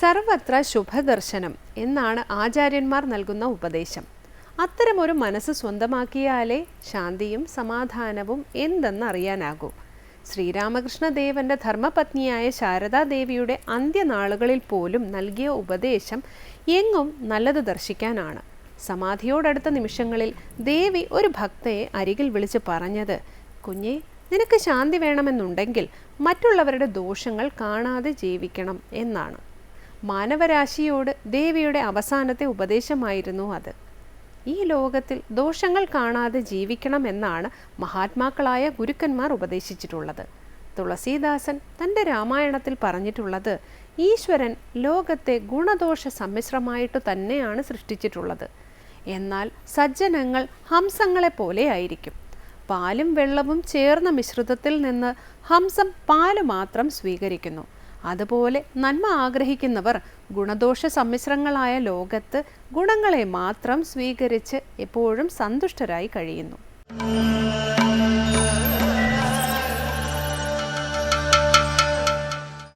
സർവത്ര ശുഭദർശനം എന്നാണ് ആചാര്യന്മാർ നൽകുന്ന ഉപദേശം. അത്തരമൊരു മനസ്സ് സ്വന്തമാക്കിയാലേ ശാന്തിയും സമാധാനവും എന്തെന്ന് അറിയാനാകൂ ശ്രീരാമകൃഷ്ണദേവന്റെ ധർമ്മപത്നിയായ ശാരദാദേവിയുടെ അന്ത്യനാളുകളിൽ പോലും നൽകിയ ഉപദേശം എങ്ങും നല്ലത് ദർശിക്കാനാണ്. സമാധിയോടടുത്ത നിമിഷങ്ങളിൽ ദേവി ഒരു ഭക്തയെ അരികിൽ വിളിച്ച് പറഞ്ഞത് കുഞ്ഞേ നിനക്ക് ശാന്തി വേണമെന്നുണ്ടെങ്കിൽ മറ്റുള്ളവരുടെ ദോഷങ്ങൾ കാണാതെ ജീവിക്കണം എന്നാണ്. മാനവരാശിയോട് ദേവിയുടെ അവസാനത്തെ ഉപദേശമായിരുന്നു അത്. ഈ ലോകത്തിൽ ദോഷങ്ങൾ കാണാതെ ജീവിക്കണം എന്നാണ് മഹാത്മാക്കളായ ഗുരുക്കന്മാർ ഉപദേശിച്ചിട്ടുള്ളത്. തുളസീദാസൻ തന്റെ രാമായണത്തിൽ പറഞ്ഞിട്ടുള്ളത് ഈശ്വരൻ ലോകത്തെ ഗുണദോഷ സമ്മിശ്രമായിട്ട് തന്നെയാണ് സൃഷ്ടിച്ചിട്ടുള്ളത്. എന്നാൽ സജ്ജനങ്ങൾ ഹംസങ്ങളെ പോലെ ആയിരിക്കും. പാലും വെള്ളവും ചേർന്ന മിശ്രിതത്തിൽ നിന്ന് ഹംസം പാൽ മാത്രം സ്വീകരിക്കുന്നു. അതുപോലെ നന്മ ആഗ്രഹിക്കുന്നവർ ഗുണദോഷ സമ്മിശ്രങ്ങളായ ലോകത്ത് ഗുണങ്ങളെ മാത്രം സ്വീകരിച്ച് എപ്പോഴും സന്തുഷ്ടരായി കഴിയുന്നു.